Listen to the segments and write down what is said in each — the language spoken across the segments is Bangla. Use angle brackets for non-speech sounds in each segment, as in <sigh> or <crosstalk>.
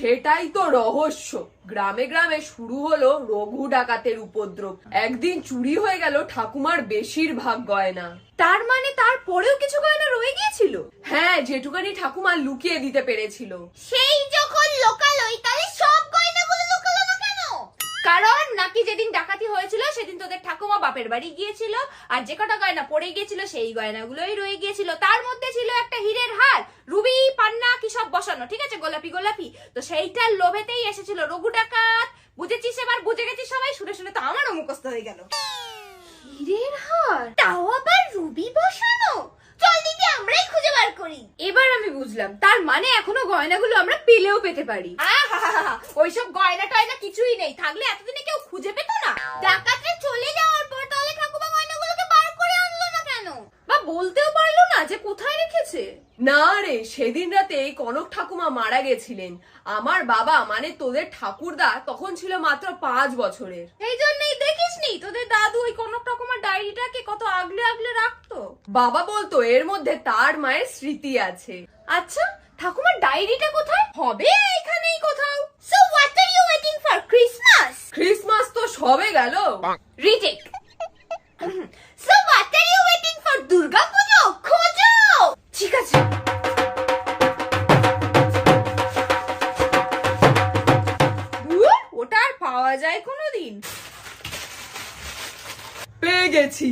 সেটাই তো রহস্য। গ্রামে গ্রামে শুরু হলো রঘু ডাকাতের উপদ্রব। একদিন চুরি হয়ে গেল ঠাকুমার বেশিরভাগ গয়না। তার মানে তারপরেও কিছু গয়না রয়ে গিয়েছিল? হ্যাঁ যেটুকানি ঠাকুমা লুকিয়ে দিতে পেরেছিল। সেই যেদিন ডাকাতি হয়েছিল সেদিন তোদের ঠাকুমা বাপের বাড়ি গিয়েছিল আর যে কটা গয়না পড়ে গিয়েছিল সেই গয়নাগুলোই রয়ে গিয়েছিল। তার মধ্যে ছিল একটা হীরের হার রুবি পান্না কি সব বসানো ঠিক আছে? গোলাপি গোলাপি। তো সেইটার লোভেতেই এসেছিল রঘু ডাকাত। বুঝেছিস এবার? বুঝে গেছিস সবাই? শুনে শুনে তো আমারও মুখস্থ হয়ে গেল। হীরের হার? তাও আবার রুবি বসানো? চল দিদি আমরাই খুঁজে বার করি। এবার আমি বুঝলাম তার মানে এখনও গয়নাগুলো আমরা পেলেও পেতে পারি। ওইসব গয়না টয়না কিছুই নেই থাকলে এতদিনে কেউ খুঁজে পেত না। ডাকাতরা চলে যাওয়ার পর তাহলে ঠাকুমা গয়নাগুলোকে বার করে আনলো না কেন? বা বলতেও পারল না যে কোথায় রেখেছে? না রে সেদিন রাতে কনক ঠাকুমা মারা গেছিলেন। আমার বাবা মানে তোদের ঠাকুরদা তখন ছিল মাত্র পাঁচ বছরের। এই জন্যই দেখিস নি তোদের দাদু ওই কনক ঠাকুমার ডায়েরিটাকে কত আগলে আগলে রাখতো? বাবা বলতো এর মধ্যে তার মায়ের স্মৃতি আছে। আচ্ছা ঠাকুমার ডায়েরিটা কোথায়? হবে এখানেই কোথাও। So what are you waiting for Christmas Christmas তো সবে গেল। Reject so what are you waiting for Durga Puja? খোঁজো ঠিক আছে। ধুর, ওটা আর পাওয়া যায় কোনোদিন। পেয়ে গেছি।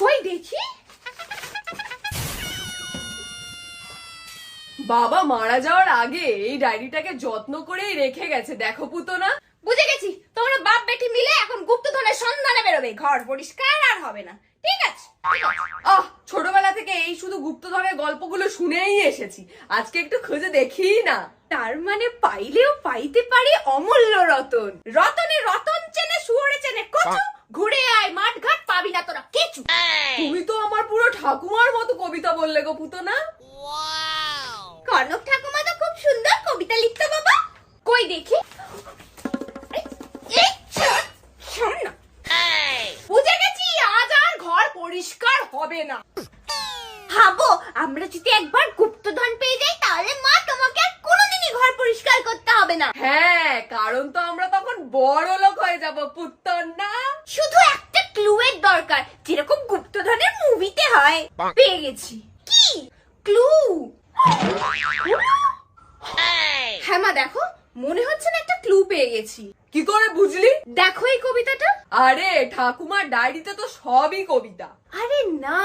কই দেখি? বাবা মারা যাওয়ার আগে এই ডায়েরিটাকে যত্ন করেই রেখে গেছে দেখো পুতো না বুঝে গেছি তোমরা বাপ বেটি মিলে এখন গুপ্তধনের সন্ধানে বেরোবে। ঘর পরিষ্কার আর হবে না। আহ ছোটবেলা থেকে এই শুধু গুপ্তধনের গল্পগুলো শুনেই এসেছি। আজকে একটু খুঁজে দেখি না। তার মানে পাইলেও পাইতে পারি অমূল্য রতন। রতনে রতন চেনে শুয়োরে চেনে। কচু ঘুরে আয় মাঠ ঘাট পাবি না তোরা কিছু তুমি তো আমার পুরো ঠাকুমার মতো কবিতা বললে গো পুতো না কনক হ্যাঁ কারণ তো আমরা তখন বড় লোক হয়ে যাব পুত্তর না? শুধু একটা ক্লুয়ের দরকার যেরকম গুপ্তধনের মুভিতে হয়। পেয়ে গেছি। কি? ক্লু? <laughs> হ্যাঁ মা দেখো মনে হচ্ছে না একটা ক্লু পেয়ে গেছি। কি করে বুঝলি? দেখো এই কবিতাটা। আরে ঠাকুমার ডায়েরিতে তো সবই কবিতা। আরে না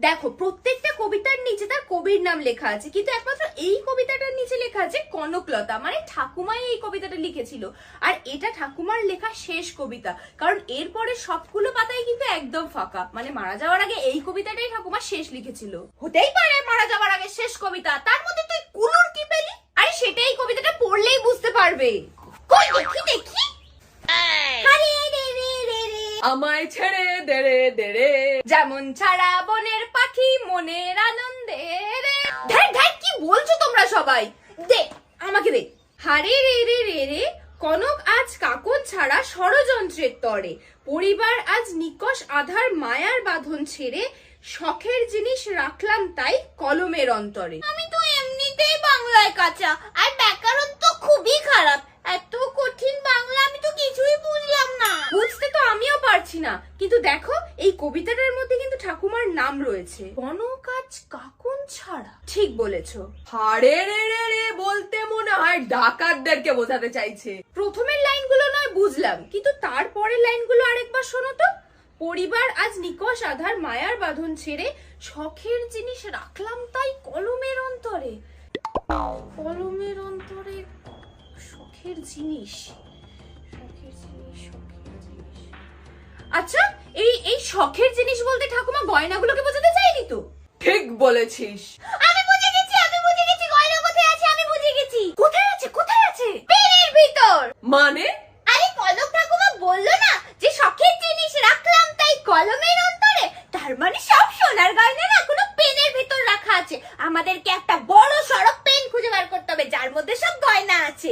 দেখো প্রত্যেকটা কবিতার নিচে তার কবির নাম লেখা আছে কিন্তু একমাত্র এই কবিতাটার নিচে লেখা আছে কনকলতা। মানে ঠাকুমাই এই কবিতাটা লিখেছিল। আর এটা ঠাকুমার লেখা শেষ কবিতা। কারণ এরপরে সবগুলো পাতাই কিন্তু একদম ফাঁকা। মানে মারা যাওয়ার আগে এই কবিতাটাই ঠাকুমা শেষ লিখেছিল। হতেই পারে মারা যাওয়ার আগে শেষ কবিতা। তার মধ্যে তুই কুলুর কি পেলি? আরে সেটাই কবিতাটা পড়লেই বুঝতে পারবে। কই দেখি দেখি। আরে রে রে রে রে। আমায় ছেড়ে দেড়ে দেড়ে যেমন ছাড়া বনের পাখি মনের আনন্দে রে। ধ্যার ধ্যার কি বলছো তোমরা সবাই? দে আমাকে দে। হারে রে রে রে রে কনক আজ কাকন ছাড়া ষড়যন্ত্রের তরে। পরিবার আজ নিকষ আধার মায়ার বাঁধন ছেড়ে শখের জিনিস রাখলাম তাই কলমের অন্তরে। আমি তো এমনিতেই বাংলায় কাঁচা। আর ব্যাকরণ তো খুবই খারাপ। এত কঠিন বাংলা আমি তো কিছুই বুঝলাম না। বুঝতে তো আমিও পারছি না। কিন্তু দেখো এই কবিতাটার মধ্যে কিন্তু ঠাকুমার নাম রয়েছে। বনকাজ কাকুন ছাড়া। ঠিক বলেছ। হারে রে রে রে বলতে মনে হয় ডাকাতদেরকে বোঝাতে চাইছে। প্রথমের লাইনগুলো নয় বুঝলাম। কিন্তু তারপরের লাইনগুলো আরেকবার শোনো তো। পরিবার আজ নিকষ আধার মায়ার বাঁধন ছেড়ে শখের জিনিস রাখলাম তাই কলমের অন্তরে। কলমের অন্তরে শখের জিনিস শখের জিনিস শখের জিনিস। আচ্ছা এই এই শখের জিনিস বলতে ঠাকুমা গয়নাগুলোকে বোঝাতে চাইনি তো? ঠিক বলেছিস। আমি বুঝে গেছি আমি বুঝে গেছি গয়না কোথায় আছে আমি বুঝে গেছি। কোথায় আছে কোথায় আছে? পেনের ভিতর। মানে? আরে কলম ঠাকুমা বলল না যে শখের জিনিস রাখলাম তাই কলমের অন্তরে তার মানে সব সোনার গয়না না কোনো পেনের ভিতর রাখা আছে আমাদেরকে একটা বড় সড়ক পেন খুঁজে বার করতে হবে যার মধ্যে সব গয়না আছে।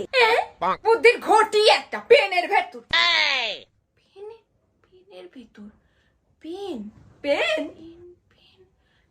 বুদ্ধির ঘটি একটা পেনের ভেতর। পেনের ভিতর। Pen pen. Pen. Pen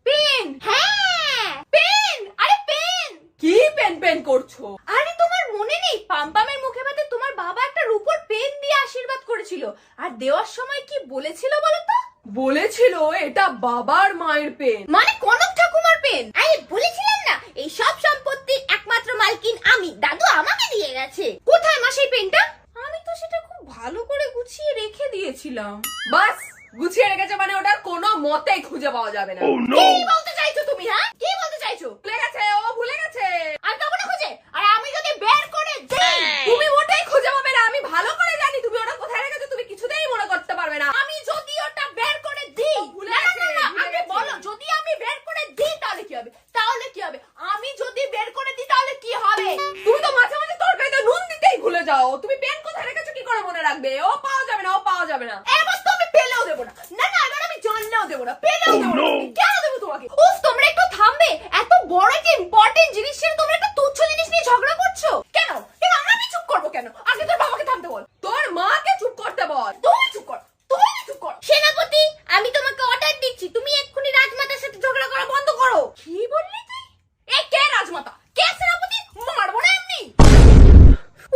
pen হ্যাঁ। পেন আরে পেন। কি পেন করছ? আরে তোমার মনে নেই পাম্পামের মুখে তোমার বাবা একটা রূপোর পেন দিয়ে আশীর্বাদ করেছিল। আর দেওয়ার সময় কি বলেছিল বলো তো? বলেছিল এটা বাবার মায়ের পেন। মানে কনক ঠাকুমার পেন? আরে বলেছিলাম না এই সব সম্পত্তির একমাত্র মালকিন আমি দাদু আমাকে দিয়ে গেছে। কোথায় মা সেই পেনটা? আমি তো সেটা খুব ভালো করে গুছিয়ে রেখে দিয়েছিলাম। বাস গুছিয়ে রেখেছে মানে ওটার কোনো মতেই খুঁজে পাওয়া যাবে না। কি বলতে চাইছো তুমি হ্যাঁ? কি বলতে চাইছো ভুলে গেছে ও ভুলে গেছে আর তখন খুঁজে আর আমি যদি বের করে দিই তুমি মোটেই খুঁজে পাবে না আমি ভালো করে জানি তুমি ওটা কোথায় রেখেছো তুমি কিছুতেই মনে করতে পারবে না আমি যদি ওটা বের করে দিই ভুলে না, না, গেছে, না, না, ভুলে আগে গেছে। বলো যদি আমি বের করে দিই তাহলে কি হবে তাহলে কি হবে আমি যদি বের করে দিই তাহলে কি হবে তুমি তো মাঝে মাঝে তরকারিতে নুন দিতেই ভুলে যাও। তুমি পেন কোথায় রেখেছো? কি করে মনে রাখবে? ও পাওয়া যাবে না ও পাওয়া যাবে না। এবার তো আমি পেলেও দেবো না। না না এবার আমি জানলেও দেবো না পেলেও দেবো না কেন দেবো তোমাকে উফ তোমরা একটু থামবে এত বড় একটা ইম্পর্টেন্ট জিনিস ছিল তোমরা একটা তুচ্ছ জিনিস নিয়ে ঝগড়া করছ কেন কেন আমি চুপ করব কেন আগে তোর বাবাকে থামতে বল তোর মাকে চুপ করতে বল তুমি চুপ কর তুমি চুপ কর সেনাপতি আমি তোমাকে অর্ডার দিচ্ছি তুমি এক্ষুনি রাজমাতার সাথে ঝগড়া করা বন্ধ করো কি বললি তুই এ কে রাজমাতা কে সেনাপতি মারবো না এমনি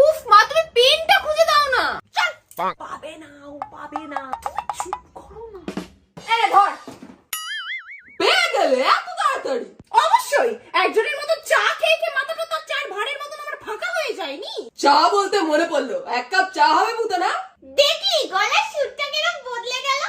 উফ মা তুমি পেনটা খুঁজে দাও না চল পাবে না ও পাবে না তুমি চুপ করো না এনে ধর পেয়ে গেলে এত তাড়াতাড়ি অবশ্যই একজনের মতো চা খেয়ে খেয়ে মাথাটা তো চার ভাড়ের মতন আমার ফাঁকা হয়ে যায়নি চা বলতে মনে পড়ল এক কাপ চা হবে বুতো না দেখি গলার সুরটা কিরম বদলে গেল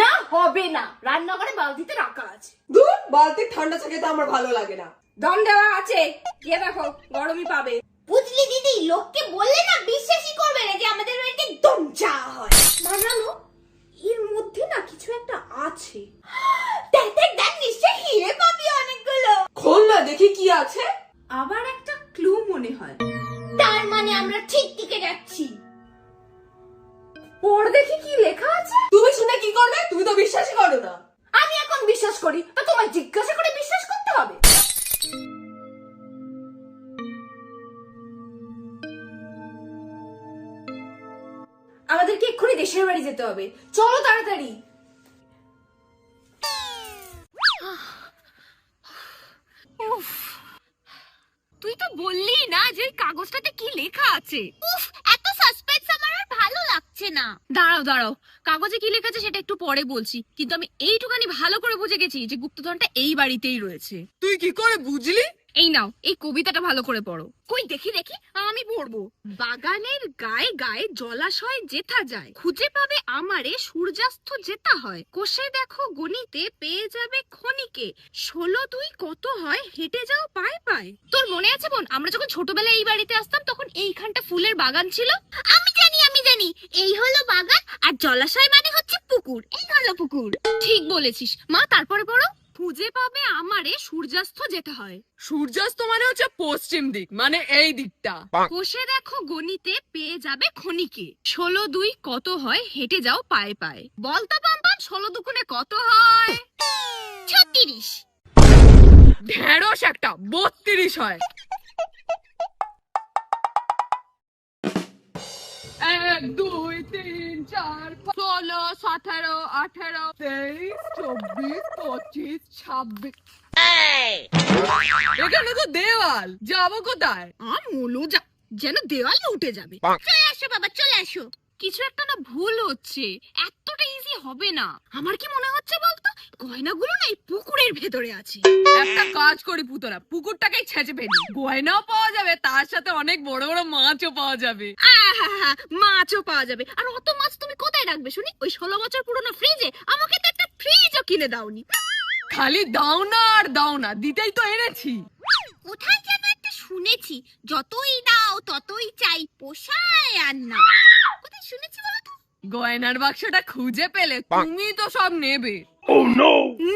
না হবে না। রান্নাঘরে বালতিতে রাখা আছে। দূর বালতির ঠান্ডা চা খেতে আমার ভালো লাগে না। দম দেওয়া আছে। গিয়ে দেখো গরমই পাবে। বুঝলি দিদি লোককে বললে না বিশ্বাসই করবে না যে আমাদের বাড়িতে দম চা হয়। জানো এর মধ্যে না কিছু একটা আছে। দেখ দেখ দেখ নিশ্চয়ই হিরে পাবি অনেকগুলো। খোল না দেখি কি আছে। আবার একটা ক্লু মনে হয়। তার মানে আমরা ঠিক দিকে যাচ্ছি। পড় দেখি কি লেখা আছে। করবে তুমি তো বিশ্বাসই করো না। আমি এখন বিশ্বাস করি তা তোমায় জিজ্ঞাসা করে বিশ্বাস করতে হবে। আমাদেরকে এক্ষুনি দেশের বাড়ি যেতে হবে। চলো তাড়াতাড়ি। তুই তো বললি না যে কাগজটাতে কি লেখা আছে। উফ এত সাসপেন্স আমার আর ভালো লাগছে না। দাঁড়াও দাঁড়াও কাগজে কি লেখা আছে সেটা একটু পরে বলছি। কিন্তু আমি এইটুখানি ভালো করে বুঝে গেছি যে গুপ্তধনটা এই বাড়িতেই রয়েছে। তুই কি করে বুঝলি? এই নাও এই কবিতাটা ভালো করে পড়ো। কই দেখি দেখি আমি পড়ব। বাগানের গায়ে গায়ে জলাশয় যেথা যায় খুঁজে পাবে আমারে সূর্যাস্ত যেতা হয়। কোষে দেখো গণিতে পেয়ে যাবে ক্ষণিকে ষোলো দুই কত হয় হেঁটে যাও পায় পায়। তোর মনে আছে বোন আমরা যখন ছোটবেলায় এই বাড়িতে আসতাম তখন এইখানটা ফুলের বাগান ছিল? আমি জানি জানি এই হলো বাগান আর জলাশয় মানে হচ্ছে পুকুর। এই হলো পুকুর। ঠিক বলেছিস। মা তারপরে পড়ো। খুঁজে পাবে আমারে সূর্যাস্ত যেতে হয়। সূর্যাস্ত মানে হচ্ছে পশ্চিম দিক মানে এই দিকটা। কোষে দেখো গণিতে পেয়ে যাবে খনিকে। ষোলো দুই কত হয়? হেঁটে যাও পায়ে পায়ে। বলতা পাম্পান ষোলো দুগুণে কত হয়? ছত্রিশ। ঢেঁড়স একটা বত্রিশ হয়। এক দুই তিন চার ষোলো সতেরো আঠেরো তেইশ চব্বিশ পঁচিশ ছাব্বিশ। এখানে তো দেওয়াল। যাব কোথায়? আমলো যা যেন দেওয়ালে উঠে যাবে। চলে আসো বাবা চলে আসো। কিছু একটা না ভুল হচ্ছে। এতটা ইজি হবে না। আমার কি মনে হচ্ছে বলতো? গয়নাগুলো না এই পুকুরের ভেতরে আছে। একটা কাজ করি পুতরা পুকুরটাকেই ছেঁচে ফেলি। গয়নাও পাওয়া যাবে তার সাথে অনেক বড় বড় মাছও পাওয়া যাবে। মাছও পাওয়া যাবে। আর অত মাছ তুমি কোথায় রাখবে শুনি? ওই ষোলো বছর পুরনো ফ্রিজে আমাকে তো একটা ফ্রিজও কিনে দাওনি। খালি দাও না আর দাও না দিতেই তো এনেছি। কোথায় যেন শুনেছি যতই দাও ততই চাই পোষায় আর না। কোথায় শুনেছি বলো তো? গয়নার বাক্সটা খুঁজে পেলে তুমি তো সব নেবে।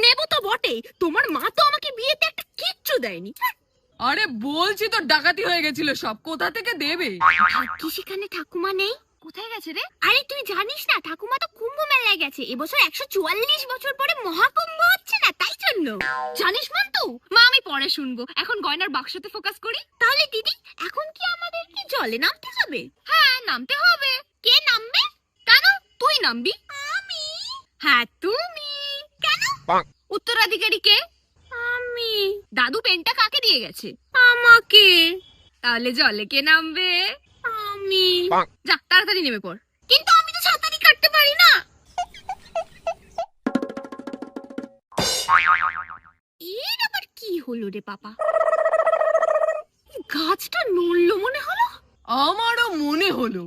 নেব তো বটে তোমার মা তো আমাকে বিয়েতে একটা কিচ্ছু দেয়নি। আরে বলছি তো ডাকাতি হয়ে গেছিল সব কোথা থেকে দেবে? কি সেখানে ঠাকুমা নেই? কোথায় গেছে রে? আরে তুই জানিস না ঠাকুমা তো কুম্ভ মেলায় গেছে। এবছর একশো চুয়াল্লিশ বছর পরে মহাকুম্ভ হচ্ছে না তাই জন্য। জানিস মন্তু মা আমি পরে শুনব। এখন গয়নার বাক্সতে ফোকাস করি। তাহলে দিদি এখন কি আমাদের কি জলে নামতে হবে? হ্যাঁ নামতে হবে। কে নামবে? কেন? তুই নামবি। আমি? হ্যাঁ তুমি। কেন? উত্তরাধিকারী কে? আমি আমি। দাদু পেনটা কাকে দিয়ে গেছে? আমাকে। তাহলে জলে কে নামবে? আমি যা তাড়াতাড়ি নেমে পড়। কিন্তু আমি তো সাঁতারি কাটতে পারি না। এর আবার কি হলো রে পাপা গাছটা নড়লো মনে হলো? আমারও মনে হলো।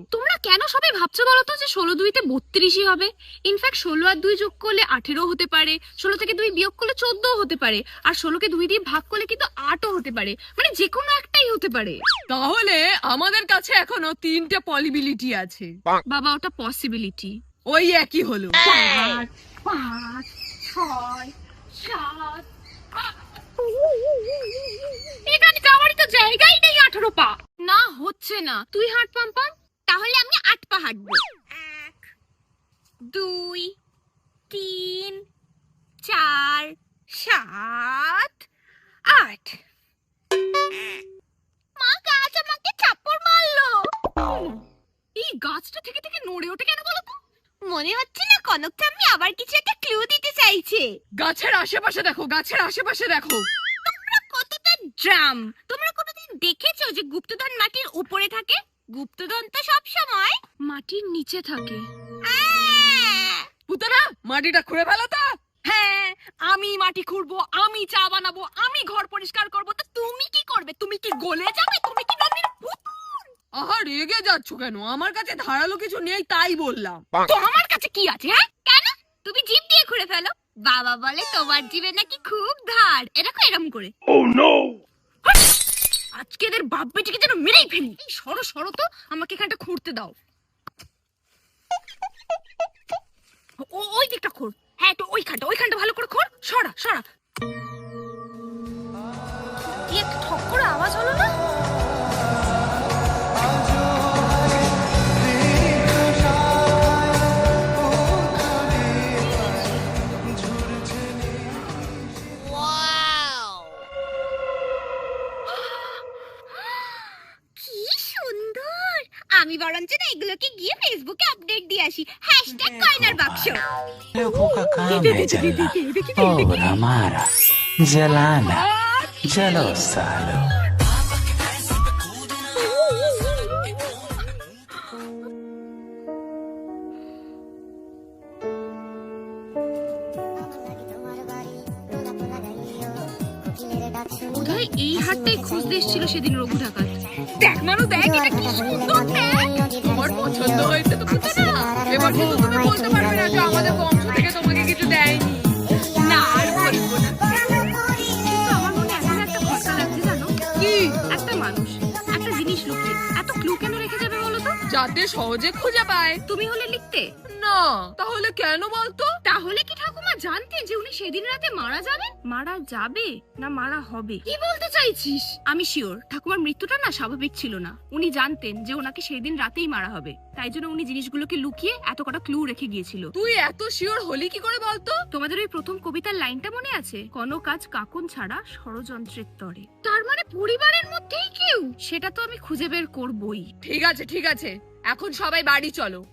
কেন সবাই ভাবছ বলো তো যে ষোলো দুইতে বত্রিশই হবে? ইনফ্যাক্ট ষোলো আর দুই যোগ করলে আঠেরো হতে পারে ষোলো থেকে দুই বিয়োগ করলে চোদ্দও হতে পারে আর ষোলোকে দুই দিয়ে ভাগ করলে কিন্তু আটও হতে পারে মানে যে কোনো একটাই হতে পারে। তাহলে আমাদের কাছে এখনও তিনটে পলিবিলিটি আছে। বাবা ওটা পসিবিলিটি ওই একই হলো। পাঁচ পাঁচ ছয় সাত এখানে যাওয়ারই তো জায়গাই নেই আঠারো পা। না হচ্ছে না। তুই হাঁট পাম্পাম তাহলে আমি আট পা হাঁটবো। এক দুই তিন চার সাত আট। মা গাছ আমাকে চাপড় মারলো। এই গাছটা থেকে থেকে নড়ে ওঠে কেন বলো তো? মনে হচ্ছে না কনকটা আমি আবার কিছু একটা ক্লু দিতে চাইছে। গাছের আশেপাশে দেখো গাছের আশেপাশে দেখো। তোমরা কতটা ড্রাম? তোমরা কোনোদিন দেখেছ যে গুপ্তধন মাটির উপরে থাকে? গুপ্তধন তো সব সময়? মাটির নিচে থাকে। পুতনা মাটিটা খুঁড়ে ফেলো তো। হ্যাঁ আমি মাটি খুঁড়বো আমি চা বানাবো আমি ঘর পরিষ্কার করব। তো তুমি কি করবে? তুমি কি গলে যাবে? তুমি কি নদীর? আহা রেগে যাচ্ছ কেন? আমার কাছে ধারালো কিছু নেই তাই বললাম। তো আমার কাছে কি আছে হ্যাঁ? কেন? তুমি জিভ দিয়ে খুঁড়ে ফেলো। বাবা বলে তোমার জিভে নাকি খুব ধার। এরকম এরকম করে। আজকে এদের বাপ বেটিকে যেন মেরেই ফেলি। এই সরো সরো তো, আমাকে এখানটা খুঁড়তে দাও। ওই দিকটা খোঁড়। হ্যাঁ তো ওইখানটা ওইখানটা ভালো করে খোর সরা সরা। কি একটা ঠক্কর আওয়াজ হলো না? আমি এগুলোকে গিয়ে ফেসবুকে আপডেট দিয়ে আসি। হ্যাশট্যাগ কয়নার বাক্স। Jalana, Jalosalo. বোধহয় এই হাটটাই খুঁজতে এসেছিল সেদিন রঘু ঢাকাত দেখ মানু দেখ এটা কি সুন্দর দেখ পছন্দ হয়েছে তো পুতনা এবার কিন্তু তুমি বলতে পারবে না যে আমাদের বংশ থেকে তোমাকে কিছু দেয়নি। না আর বলব না। আমার মনে এখন একটা ভরসা লাগছে জানো? কি? একটা মানুষ একটা জিনিস লুকিয়ে। এত ক্লু কেন রেখে যাবে বলো তো? যাতে সহজে খুঁজে পায়। তুমি হলে লিখতে? না তাহলে কেন বলতো? তাহলে কি ঠাকুমা জানতেন যে উনি সেদিন রাতে মারা যাবেন? মারা যাবে না মারা হবে? কি বলতে চাইছিস? আমি শিওর ঠাকুমার মৃত্যুটা না স্বাভাবিক ছিল না। উনি জানতেন যে ওনাকে সেদিন রাতেই মারা হবে। তাই জন্য উনি জিনিসগুলোকে লুকিয়ে এত কটা ক্লু রেখে গিয়েছিল। তুই এত শিওর হলি কি করে বলতো? তোমাদের ওই প্রথম কবিতার লাইনটা মনে আছে? কোনো কাজ কাকুন ছাড়া ষড়যন্ত্রের তরে। তার মানে পরিবারের মধ্যেই কেউ? সেটা তো আমি খুঁজে বের করবই। ঠিক আছে ঠিক আছে। এখন সবাই বাড়ি চলো।